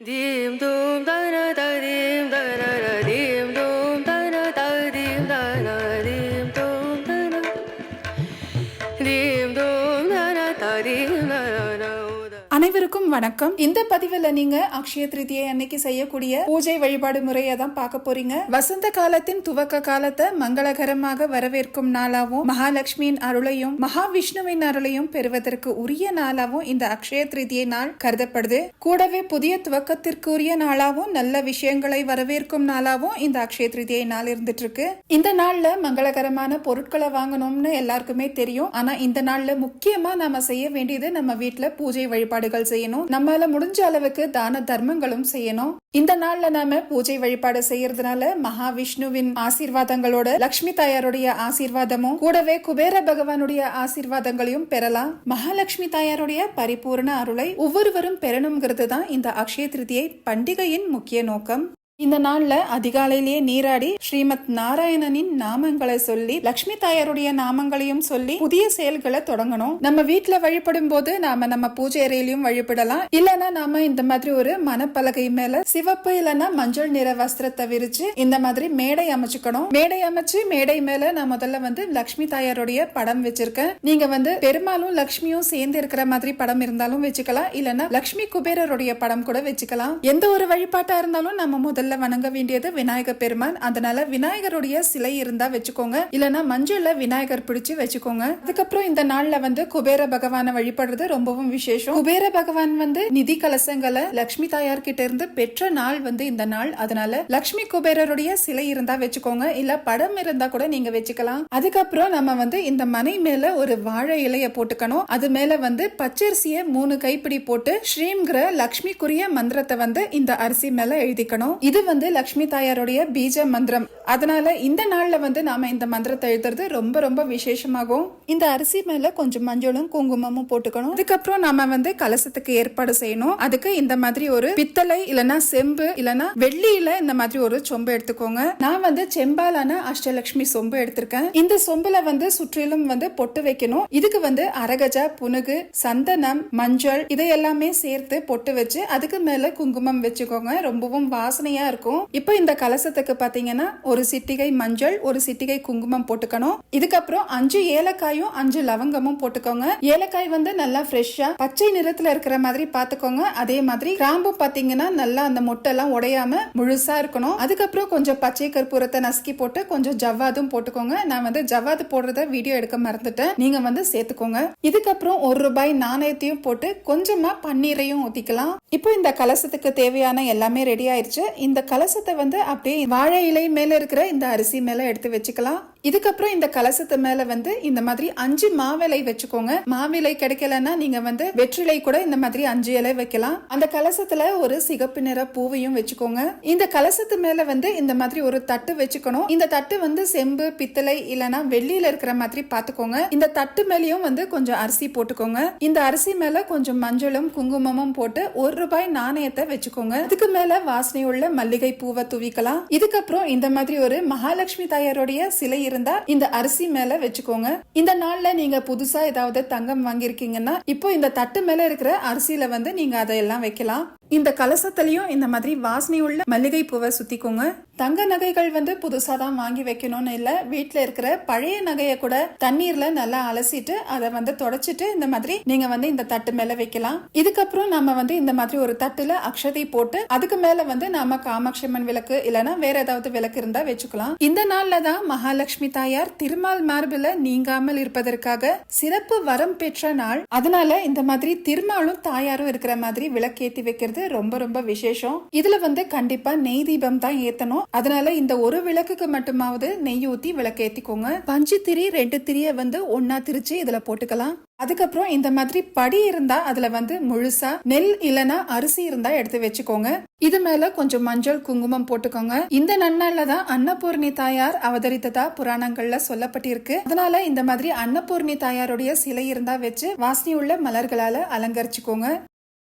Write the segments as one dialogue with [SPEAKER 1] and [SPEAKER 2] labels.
[SPEAKER 1] Dim do
[SPEAKER 2] அனைவருக்கும் வணக்கம். இந்த பதிவுல நீங்க அக்ஷய திருதியை அன்னைக்கு செய்யக்கூடிய பூஜை வழிபாடு முறையை தான் பார்க்க போறீங்க. வசந்த காலத்தின் துவக்க காலத்தை மங்களகரமாக வரவேற்கும் நாளாவும் மகாலட்சுமியின் அருளையும் மகாவிஷ்ணுவின் அருளையும் பெறுவதற்கு உரிய நாளாவும் இந்த அக்ஷய திருதியை நாள் கருதப்படுது. கூடவே புதிய துவக்கத்திற்கு உரிய நாளாவும் நல்ல விஷயங்களை வரவேற்கும் நாளாவும் இந்த அக்ஷய திருதியை நாள் இருந்துட்டு இருக்கு இந்த நாள்ல மங்களகரமான பொருட்களை வாங்கணும்னு எல்லாருக்குமே தெரியும். ஆனா இந்த நாள்ல முக்கியமா நாம செய்ய வேண்டியது நம்ம வீட்டுல பூஜை வழிபாடுகள் செய்யணும். நம்மால முடிஞ்ச அளவுக்கு தான தர்மங்களும் செய்யணும். இந்த நாள்ல நாம பூஜை வழிபாடு செய்யறதுனால மகாவிஷ்ணுவின் ஆசீர்வாதங்களோட லக்ஷ்மி தாயாருடைய ஆசீர்வாதமும் கூடவே குபேர பகவானுடைய ஆசீர்வாதங்களையும் பெறலாம். மகாலட்சுமி தாயாருடைய பரிபூர்ண அருளை ஒவ்வொருவரும் பெறணுங்கிறது தான் இந்த அக்ஷய திருதியை பண்டிகையின் முக்கிய நோக்கம். இந்த நாள்ல அதிகாலையிலேயே நீராடி ஸ்ரீமத் நாராயணனின் நாமங்களை சொல்லி லக்ஷ்மி தாயாருடைய நாமங்களையும் சொல்லி புதிய செயல்களை தொடங்கணும். நம்ம வீட்டுல வழிபடும் போது நாம நம்ம பூஜை அறையிலையும் வழிபடலாம். இல்லனா நாம இந்த மாதிரி ஒரு மனப்பலகை மேல சிவப்பு இல்லனா மஞ்சள் நிற வஸ்திரத்தை விரிச்சு இந்த மாதிரி மேடை அமைச்சுக்கணும். மேடை அமைச்சு மேடை மேல நான் முதல்ல வந்து லக்ஷ்மி தாயாருடைய படம் வச்சிருக்கேன். நீங்க வந்து பெருமாளும் லக்ஷ்மியும் சேர்ந்து இருக்கிற மாதிரி படம் இருந்தாலும் வச்சுக்கலாம். இல்லனா லக்ஷ்மி குபேரருடைய படம் கூட வச்சுக்கலாம். எந்த ஒரு வழிபாட்டா இருந்தாலும் நம்ம முதல்ல வணங்க வேண்டியது விநாயகர் பெருமான். அதனால விநாயகருடைய சிலை இருந்தா வச்சுக்கோங்க. இல்லனா மஞ்சள்ல விநாயகர் பிடிச்சு வச்சுக்கோங்க. அதுக்கப்புறம் இந்த நாள்ல வந்து குபேர பகவானை வழிபடுறது ரொம்பவும் விசேஷம். குபேர பகவான் வந்து நிதி கலசங்களை லக்ஷ்மி தாயார் கிட்ட இருந்து பெற்ற நாள் வந்து இந்த நாள். அதனால லக்ஷ்மி குபேரருடைய சிலை இருந்தா வச்சுக்கோங்க. இல்ல படம் இருந்தா கூட நீங்க வச்சுக்கலாம். அதுக்கப்புறம் நம்ம வந்து இந்த மனை மேல ஒரு வாழை இலைய போட்டுக்கணும். அது மேல வந்து பச்சரிசிய மூணு கைப்பிடி போட்டு ஸ்ரீம்ங்கிற லக்ஷ்மிக்குரிய மந்திரத்தை வந்து இந்த அரிசி மேல எழுதிக்கணும். இது இது வந்து லக்ஷ்மி தாயாருடைய பீஜ மந்திரம். அதனால இந்த நாள்ல வந்து நாம இந்த மந்திரத்தை எழுதுறது ரொம்ப ரொம்ப விசேஷமாகும். இந்த அரிசி மேல கொஞ்சம் மஞ்சளும் குங்குமமும் போட்டுக்கணும். அதுக்கப்புறம் நாம வந்து கலசத்துக்கு ஏற்பாடு செய்யணும். அதுக்கு இந்த மாதிரி ஒரு பித்தளை இல்லனா செம்பு இல்லனா வெள்ளியில இந்த மாதிரி ஒரு சொம்பு எடுத்துக்கோங்க. நான் வந்து செம்பாலான அஷ்டலட்சுமி சொம்பு எடுத்திருக்கேன். இந்த சொம்புல வந்து சுற்றிலும் வந்து பொட்டு வைக்கணும். இதுக்கு வந்து அரகஜா புனுகு சந்தனம் மஞ்சள் இதையெல்லாமே சேர்த்து பொட்டு வச்சு அதுக்கு மேல குங்குமம் வச்சுக்கோங்க. ரொம்பவும் வாசனையா இருக்கும். இப்போ இந்த கலசத்துக்கு பாத்தீங்கன்னா ஒரு சிட்டிகை மஞ்சள் ஒரு சிட்டிகை குங்குமம் போட்டுக்கணும். இதுக்கப்புறம் அஞ்சு ஏலக்காயும் அஞ்சு லவங்கமும் போட்டுக்கோங்க. ஏலக்காய் வந்து நல்லா ஃப்ரெஷ்ஷா பச்சை நிறத்துல இருக்கிற மாதிரி பாத்துக்கோங்க. அதே மாதிரி கிராம்பும் பாத்தீங்கன்னா நல்லா அந்த மொட்டெல்லாம் உடையாம முழுசா இருக்கணும். அதுக்கப்புறம் கொஞ்சம் பச்சை கற்பூரத்தை நசுக்கி போட்டு கொஞ்சம் ஜவ்வாதும் போட்டுக்கோங்க. நான் வந்து ஜவ்வாது போடுறத வீடியோ எடுக்க மறந்துட்டேன். நீங்க வந்து சேர்த்துக்கோங்க. இதுக்கப்புறம் ஒரு ரூபாய் நாணயத்தையும் போட்டு கொஞ்சமா பன்னீரையும் ஊத்திக்கலாம். இப்போ இந்த கலசத்துக்கு தேவையான எல்லாமே ரெடி ஆயிருச்சு. இந்த இந்த கலசத்தை வந்து அப்படியே வாழை இலை மேல இருக்கிற இந்த அரிசி மேல எடுத்து வச்சுக்கலாம். இதுக்கப்புறம் இந்த கலசத்து மேல வந்து இந்த மாதிரி அஞ்சு மாவிலை வச்சுக்கோங்க. மாவிலை கிடைக்கலன்னா நீங்க வந்து வெற்றிலை கூட இந்த மாதிரி அஞ்சு இலை வைக்கலாம். அந்த கலசத்துல ஒரு சிகப்பு நிற பூவையும் வச்சுக்கோங்க. இந்த கலசத்து மேல வந்து இந்த மாதிரி ஒரு தட்டு வச்சுக்கணும். இந்த தட்டு வந்து செம்பு பித்தளை இல்லனா வெள்ளியில இருக்கிற மாதிரி பாத்துக்கோங்க இந்த தட்டு மேலயும் வந்து கொஞ்சம் அரிசி போட்டுக்கோங்க. இந்த அரிசி மேல கொஞ்சம் மஞ்சளும் குங்குமமும் போட்டு ஒரு ரூபாய் நாணயத்தை வச்சுக்கோங்க. அதுக்கு மேல வாசனை உள்ள மல்லிகை பூவை துவிக்கலாம். இதுக்கப்புறம் இந்த மாதிரி ஒரு மகாலட்சுமி தாயாருடைய சிலை இருந்தா இந்த அரிசி மேல வச்சுக்கோங்க. இந்த நாள்ல நீங்க புதுசா ஏதாவது தங்கம் வாங்கியிருக்கீங்கன்னா இப்போ இந்த தட்டு மேல இருக்கிற அரிசியில வந்து நீங்க அதையெல்லாம் வைக்கலாம். இந்த கலசத்திலையும் இந்த மாதிரி வாசனை உள்ள மல்லிகை பூவை சுத்திக்கோங்க. தங்க நகைகள் வந்து புதுசா தான் வாங்கி வைக்கணும்னு இல்ல. வீட்ல இருக்கிற பழைய நகையை கூட தண்ணீர்ல நல்லா அலசிட்டு அதை வந்து தொடச்சிட்டு இந்த மாதிரி நீங்க வந்து இந்த தட்டு மேல வைக்கலாம். இதுக்கப்புறம் நம்ம வந்து இந்த மாதிரி ஒரு தட்டுல அக்ஷதை போட்டு அதுக்கு மேல வந்து நாம காமாட்சியம்மன் விளக்கு இல்லனா வேற ஏதாவது விளக்கு இருந்தா வச்சுக்கலாம். இந்த நாள்ல தான் மகாலட்சுமி தாயார் திருமால் மார்பில நீங்காமல் இருப்பதற்காக சிறப்பு வரம் பெற்ற நாள். அதனால இந்த மாதிரி திருமாலும் தாயாரும் இருக்கிற மாதிரி விளக்கேத்தி வைக்கிறது ரொம்ப ரொம்ப விசேஷம். இதுல வந்து கண்டிப்பா நெய் தீபம் தான் ஏத்தணும். அதனால இந்த ஒரு விளக்குக்கு மட்டுமாவது நெய் ஊத்தி விளக்கேத்திக்கோங்க. பஞ்சு திரி ரெண்டு திரிய வந்து ஒன்னா திரிச்சு இதுல போட்டுக்கலாம். அதுக்கப்புறம் இந்த மாதிரி படி இருந்தா அதுல வந்து முழுசா நெல் இல்லனா அரிசி இருந்தா எடுத்து வச்சுக்கோங்க. இது மேல கொஞ்சம் மஞ்சள் குங்குமம் போட்டுக்கோங்க. இந்த நன்னால தான் அன்னபூர்ணி தாயார் அவதரித்ததா புராணங்கள்ல சொல்லப்பட்டிருக்கு. அதனால இந்த மாதிரி அன்னபூர்ணி தாயாருடைய சிலை இருந்தா வச்சு வாசனை உள்ள மலர்களால அலங்கரிச்சுக்கோங்க.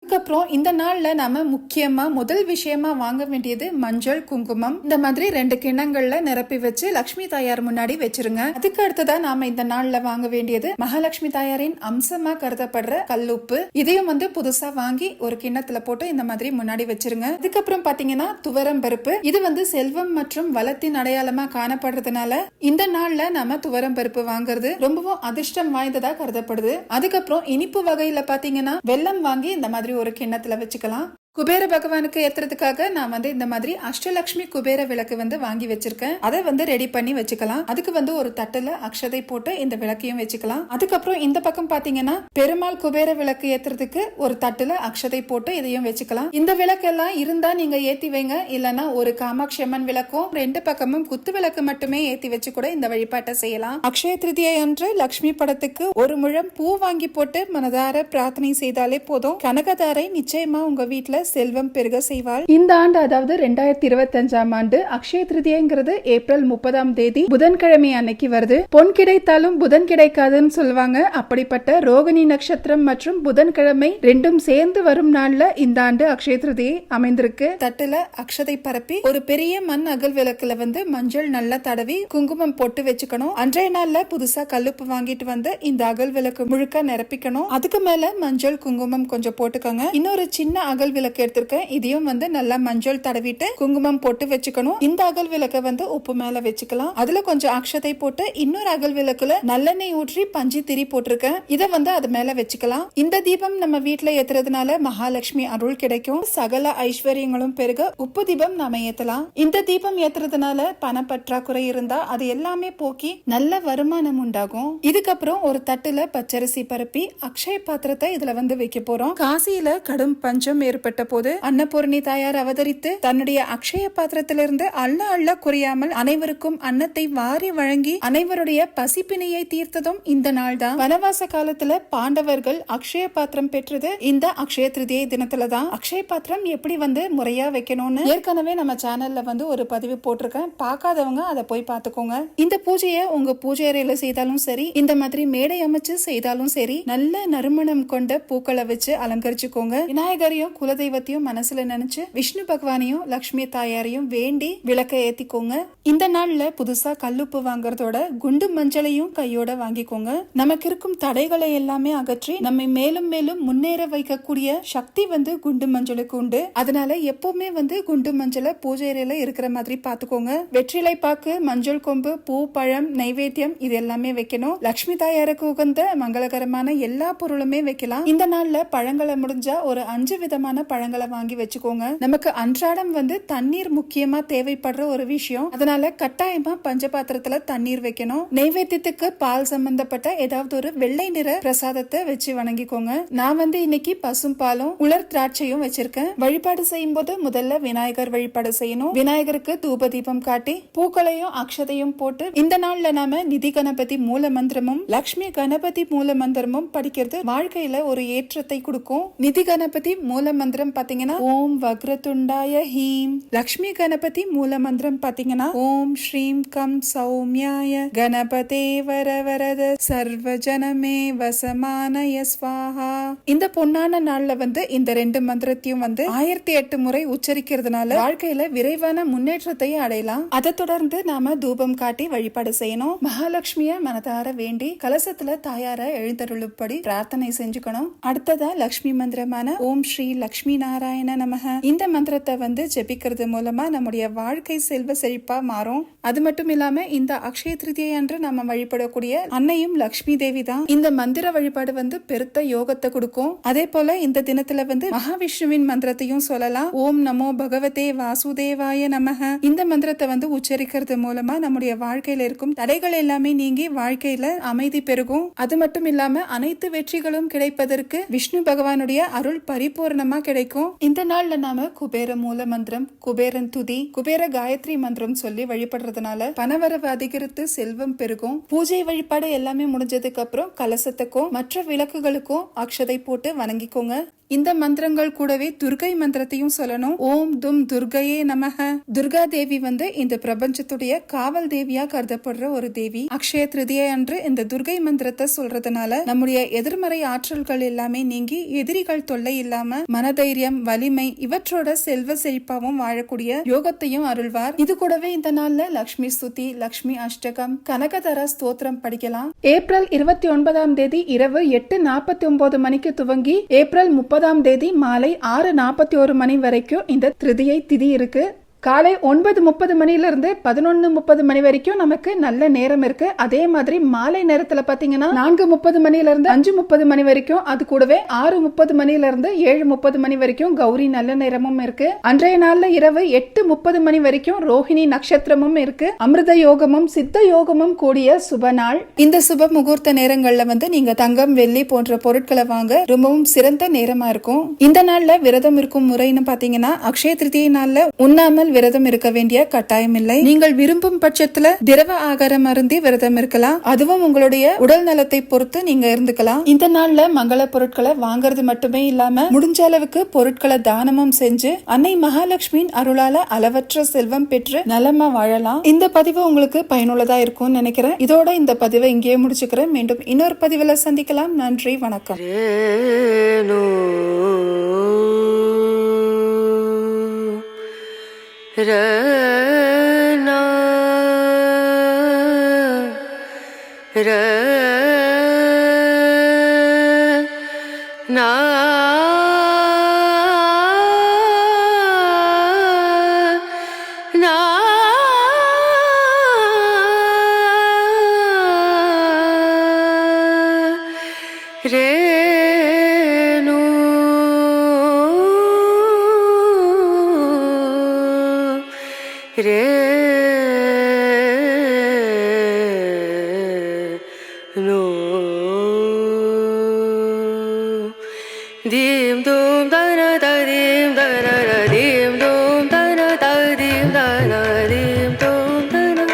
[SPEAKER 2] அதுக்கப்புறம் இந்த நாளில் நாம முக்கியமா முதல் விஷயமா வாங்க வேண்டியது மஞ்சள் குங்குமம். இந்த மாதிரி ரெண்டு கிண்ணங்கள்ல நிரப்பி வச்சு லக்ஷ்மி தாயார் முன்னாடி வச்சிருங்க. அதுக்கு அடுத்ததா நாம இந்த நாள்ல வாங்க வேண்டியது மகாலட்சுமி தாயாரின் அம்சமா கருதப்படுற கல்லுப்பு. இதையும் வந்து புதுசா வாங்கி ஒரு கிண்ணத்துல போட்டு இந்த மாதிரி முன்னாடி வச்சிருங்க. அதுக்கப்புறம் பாத்தீங்கன்னா துவரம் பருப்பு. இது வந்து செல்வம் மற்றும் வளத்தின் அடையாளமா காணப்படுறதுனால இந்த நாள்ல நாம துவரம் பருப்பு வாங்குறது ரொம்பவும் அதிர்ஷ்டம் வாய்ந்ததா கருதப்படுது. அதுக்கப்புறம் இனிப்பு வகையில பாத்தீங்கன்னா வெல்லம் வாங்கி இந்த மாதிரி ஒரு கிண்ணத்துல வச்சுக்கலாம். குபேர பகவானுக்கு ஏத்துறதுக்காக நான் வந்து இந்த மாதிரி அஷ்டலக்ஷ்மி குபேர விளக்கு வந்து வாங்கி வச்சிருக்கேன். அதை வந்து ரெடி பண்ணி வச்சுக்கலாம். அதுக்கு வந்து ஒரு தட்டுல அக்ஷதை போட்டு இந்த விளக்கையும் வச்சுக்கலாம். அதுக்கப்புறம் இந்த பக்கம் பாத்தீங்கன்னா பெருமாள் குபேர விளக்கு ஏத்துறதுக்கு ஒரு தட்டுல அக்ஷதை போட்டு இதையும் வச்சுக்கலாம். இந்த விளக்கெல்லாம் இருந்தா நீங்க ஏத்தி வைங்க. இல்லனா ஒரு காமாட்சி அம்மன் விளக்கும் ரெண்டு பக்கமும் குத்து விளக்கு மட்டுமே ஏத்தி வச்சு கூட இந்த வழிபாட்டை செய்யலாம். அக்ஷய திருதியை அன்று லக்ஷ்மி படத்துக்கு ஒரு முழம் பூ வாங்கி போட்டு மனதார பிரார்த்தனை செய்தாலே போதும். கனகதாரை நிச்சயமா உங்க வீட்டுல செல்வம் பெருக செய்வாள். இந்த ஆண்டு அதாவது ரெண்டாயிரத்தி இருபத்தி அஞ்சாம் ஆண்டு அக்ஷய திருதியங்கிறது ஏப்ரல் முப்பதாம் தேதி புதன்கிழமை அன்னைக்கு வருது. பொன் கிடைத்தாலும் புதன் கிடைக்காதுன்னு சொல்லுவாங்க. அப்படிப்பட்ட ரோகிணி நட்சத்திரம் மற்றும் புதன்கிழமை ரெண்டும் சேர்ந்து வரும் நாள்ல இந்த ஆண்டு அக்ஷய திருதியை அமைந்திருக்கு. தட்டுல அக்ஷதை பரப்பி ஒரு பெரிய மண் அகல் விளக்குல வந்து மஞ்சள் நல்லா தடவி குங்குமம் போட்டு வச்சுக்கணும். அன்றைய நாள்ல புதுசா கல்லுப்பு வாங்கிட்டு வந்து இந்த அகல் விளக்கு முழுக்க நிரப்பிக்கணும். அதுக்கு மேல மஞ்சள் குங்குமம் கொஞ்சம் போட்டுக்கோங்க. இன்னொரு சின்ன அகல் விளக்கு எடுத்திருக்கேன். இதையும் வந்து நல்லா மஞ்சள் தடவிட்டு குங்குமம் போட்டு வச்சுக்கணும். இந்த அகல் விளக்கை வந்து உப்பு மேல வச்சுக்கலாம். அதுல கொஞ்சம் அக்ஷதை போட்டு இன்னொரு அகல் விளக்குல நல்லெண்ணெய் ஊற்றி பஞ்சு திரி போட்டிருக்கேன். இதை வந்து அது மேல வச்சுக்கலாம். இந்த தீபம் நம்ம வீட்டுல ஏத்துறதுனால மகாலட்சுமி அருள் கிடைக்கும். சகல ஐஸ்வர்யங்களும் பெருக உப்பு தீபம் நாம ஏத்தலாம். இந்த தீபம் ஏத்துறதுனால பண பற்றாக்குறை இருந்தா அது எல்லாமே போக்கி நல்ல வருமானம் உண்டாகும். இதுக்கப்புறம் ஒரு தட்டுல பச்சரிசி பரப்பி அக்ஷய பாத்திரத்தை இதுல வந்து வைக்க போறோம். காசியில கடும் பஞ்சம் ஏற்பட்ட போது அன்னபூரணி தாயார் அவதரித்து தன்னுடைய அக்ஷய பாத்திரத்திலிருந்து அள்ள அள்ள குறையாமல் அனைவருக்கும் அன்னத்தை வாரி வழங்கி அனைவருடைய பசிப்பினையை தீர்த்ததும் இந்த நாள் தான் வனவாச காலத்துல பாண்டவர்கள் அக்ஷய பாத்திரம் பெற்றது இந்த அக்ஷய திருதியை தினத்துல தான் அக்ஷய பாத்திரம் எப்படி வந்து முறையா வைக்கணும்னு ஏற்கனவே நம்ம சேனல்ல வந்து ஒரு பதிவு போட்டிருக்கேன். பார்க்காதவங்க அதை போய் பார்த்துக்கோங்க. இந்த பூஜையை உங்க பூஜை அறையில செய்தாலும் சரி இந்த மாதிரி மேடை அமைச்சு செய்தாலும் சரி நல்ல நறுமணம் கொண்ட பூக்களை வச்சு அலங்கரிச்சுக்கோங்க. விநாயகரையும் தெய்வத்தையும் மனசுல நினைச்சு விஷ்ணு பகவானையும் லக்ஷ்மி தாயாரையும் வேண்டி விளக்க ஏத்திக்கோங்க. இந்த நாள்ல புதுசா கல்லுப்பு வாங்குறதோட குண்டு மஞ்சளையும் கையோட வாங்கிக்கோங்க. நமக்கு இருக்கும் தடைகளை எல்லாமே அகற்றி நம்மை மேலும் மேலும் முன்னேற வைக்கக்கூடிய சக்தி வந்து குண்டு மஞ்சளுக்கு உண்டு. அதனால எப்பவுமே வந்து குண்டு மஞ்சளை பூஜை அறையில இருக்கிற மாதிரி பாத்துக்கோங்க வெற்றிலை பாக்கு மஞ்சள் கொம்பு பூ பழம் நைவேத்தியம் இது எல்லாமே வைக்கணும். லக்ஷ்மி தாயாருக்கு உகந்த மங்களகரமான எல்லா பொருளுமே வைக்கலாம். இந்த நாள்ல பழங்களை முடிஞ்சா ஒரு அஞ்சு விதமான பழங்களை வாங்கி வச்சுக்கோங்க. நமக்கு அன்றாடம் வந்து தண்ணீர் முக்கியமா தேவைப்படுற ஒரு விஷயம். அதனால கட்டாயமா பஞ்சபாத்திரத்துல தண்ணீர் வைக்கணும். நைவேத்தியத்துக்கு பால் சம்பந்தப்பட்ட ஏதாவது ஒரு வெள்ளை நிற பிரசாதத்தை வச்சு வணங்கிக்கோங்க. நான் வந்து இன்னைக்கு பசும் பாலும் உலர் திராட்சையும் வச்சிருக்கேன். வழிபாடு செய்யும் போது முதல்ல விநாயகர் வழிபாடு செய்யணும். விநாயகருக்கு தூப தீபம் காட்டி பூக்களையும் அக்ஷதையும் போட்டு இந்த நாள்ல நாம நிதி கணபதி மூல மந்திரமும் லக்ஷ்மி கணபதி மூல மந்திரமும் படிக்கிறது வாழ்க்கையில ஒரு ஏற்றத்தை கொடுக்கும். நிதி கணபதி மூல மந்திரம் பாத்தீங்கன்னா ஓம் வக்ரதுண்டாய ஹீம். லக்ஷ்மி கணபதி மூல மந்திரம் பாத்தீங்கன்னா ஓம் ஸ்ரீம் கம் சௌமியாய கணபதே வர வரத சர்வஜனமே வசமானய ஸ்வாஹா. இந்த பொன்னான நாள்ல வந்து இந்த ரெண்டு மந்திரத்தையும் வந்து ஆயிரத்தி எட்டு முறை உச்சரிக்கிறதுனால வாழ்க்கையில விரைவான முன்னேற்றத்தை அடையலாம். அதை தொடர்ந்து நாம தூபம் காட்டி வழிபாடு செய்யணும். மகாலட்சுமிய மனதார வேண்டி கலசத்துல தாயார எழுந்தருளுப்படி பிரார்த்தனை செஞ்சுக்கணும். அடுத்ததா லக்ஷ்மி மந்திரமான ஓம் ஸ்ரீ லக்ஷ்மி நாராயண நமக. இந்த மந்திரத்தை வந்து ஜெபிக்கிறது மூலமா நம்முடைய வாழ்க்கை செல்வ செழிப்பா மாறும். அது மட்டும் இல்லாம இந்த அக்ஷய திருதியை அன்று நம்ம வழிபடக்கூடிய அன்னையும் லக்ஷ்மி தேவி தான் இந்த மந்திர வழிபாடு வந்து பெருத்த யோகத்தை கொடுக்கும். அதே போல இந்த தினத்துல வந்து மகாவிஷ்ணுவின் மந்திரத்தையும் சொல்லலாம். ஓம் நமோ பகவதே வாசுதேவாய நமக. இந்த மந்திரத்தை வந்து உச்சரிக்கிறது மூலமா நம்முடைய வாழ்க்கையில இருக்கும் தடைகள் எல்லாமே நீங்கி வாழ்க்கையில அமைதி பெருகும். அது மட்டும் இல்லாம அனைத்து வெற்றிகளும் கிடைப்பதற்கு விஷ்ணு பகவானுடைய அருள் பரிபூர்ணமா கிடைக்கும். இந்த நாள்ல நாம குபேர மூல மந்திரம் குபேரன் துதி குபேர காயத்ரி மந்திரம் சொல்லி வழிபடுறதுனால பணவரவு அதிகரித்து செல்வம் பெருகும். பூஜை வழிபாடு எல்லாமே முடிஞ்சதுக்கு அப்புறம் கலசத்துக்கும் மற்ற விளக்குகளுக்கும் அக்ஷதை போட்டு வணங்கிக்கோங்க. இந்த மந்திரங்கள் கூடவே துர்கை மந்திரத்தையும் சொல்லணும். ஓம் தும் துர்கையே நமக. துர்கா தேவி வந்து இந்த பிரபஞ்சத்துடைய காவல் தேவியா கருதப்படுற ஒரு தேவி. அக்ஷய திருதியை அன்று இந்த துர்கை மந்திரத்தை சொல்றதுனால நம்முடைய எதிர்மறை ஆற்றல்கள் எல்லாமே நீங்கி எதிரிகள் தொல்லை இல்லாம மனதைரியம் வலிமை இவற்றோட செல்வ செழிப்பாவும் வாழக்கூடிய யோகத்தையும் அருள்வார். இது கூடவே இந்த நாள்ல லக்ஷ்மி ஸ்துதி லக்ஷ்மி அஷ்டகம் கனகதர ஸ்தோத்திரம் படிக்கலாம். ஏப்ரல் இருபத்தி ஒன்பதாம் தேதி இரவு எட்டு நாற்பத்தி ஒன்பது மணிக்கு துவங்கி ஏப்ரல் முப்பது ஒன்பதாம் தேதி மாலை ஆறு நாற்பத்தி ஒரு மணி வரைக்கும் இந்த திருதியை திதி இருக்கு. காலை ஒன்பது முப்பது மணில பதினொன்று முப்பது மணி வரைக்கும் நமக்கு நல்ல நேரம் இருக்கு. அதே மாதிரி மாலை நேரத்துல பாத்தீங்கன்னா நான்கு முப்பது மணில அஞ்சு முப்பது மணி வரைக்கும் அது கூடவே ஆறு முப்பது மணில ஏழு முப்பது மணி வரைக்கும் கௌரி நல்ல நேரமும் இருக்கு. அன்றைய நாள்ல இரவு எட்டு முப்பது மணி வரைக்கும் ரோஹிணி நட்சத்திரமும் இருக்கு. அமிர்த யோகமும் சித்த யோகமும் கூடிய சுப நாள். இந்த சுப முகூர்த்த நேரங்கள்ல வந்து நீங்க தங்கம் வெள்ளி போன்ற பொருட்களை வாங்க ரொம்பவும் சிறந்த நேரமா இருக்கும். இந்த நாள்ல விரதம் இருக்கும் முறைன்னு பாத்தீங்கன்னா அக்ஷய திருத்திய நாள்ல உண்ணாமல் விரதம் இருக்க வேண்டிய கட்டாயம் இல்லை. நீங்கள் விரும்பும் பட்சத்துல திரவ ஆகாரம் அருந்தி விரதம் இருக்கலாம். அதுவும் உங்களுடைய உடல் நலத்தை பொறுத்து நீங்க இருந்துக்கலாம். இந்த நாள்ல மங்கள பொருட்களை வாங்குறது மட்டுமே இல்லாம முடிஞ்ச அளவுக்கு பொருட்களை தானமும் செஞ்சு அன்னை மகாலட்சுமியின் அருளால அளவற்ற செல்வம் பெற்று நலமா வாழலாம். இந்த பதிவு உங்களுக்கு பயனுள்ளதா இருக்கும்னு நினைக்கிறேன். இதோட இந்த பதிவை இங்கேயே முடிச்சுக்கிறேன். மீண்டும் இன்னொரு பதிவுல சந்திக்கலாம். நன்றி வணக்கம்.
[SPEAKER 1] Rana Rana Yeah. ரேணு தீம் தூம் தன ததீம் தன தீம் தூம் தன ததீம் தன தீம் தூம் தன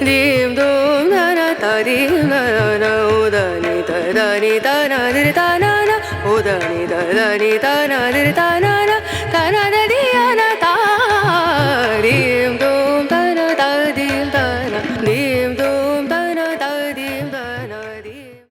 [SPEAKER 1] தீம் தூம் தன ததீம் தன உதனி ததனி தன திரி தன உதனி ததனி தன திரி தன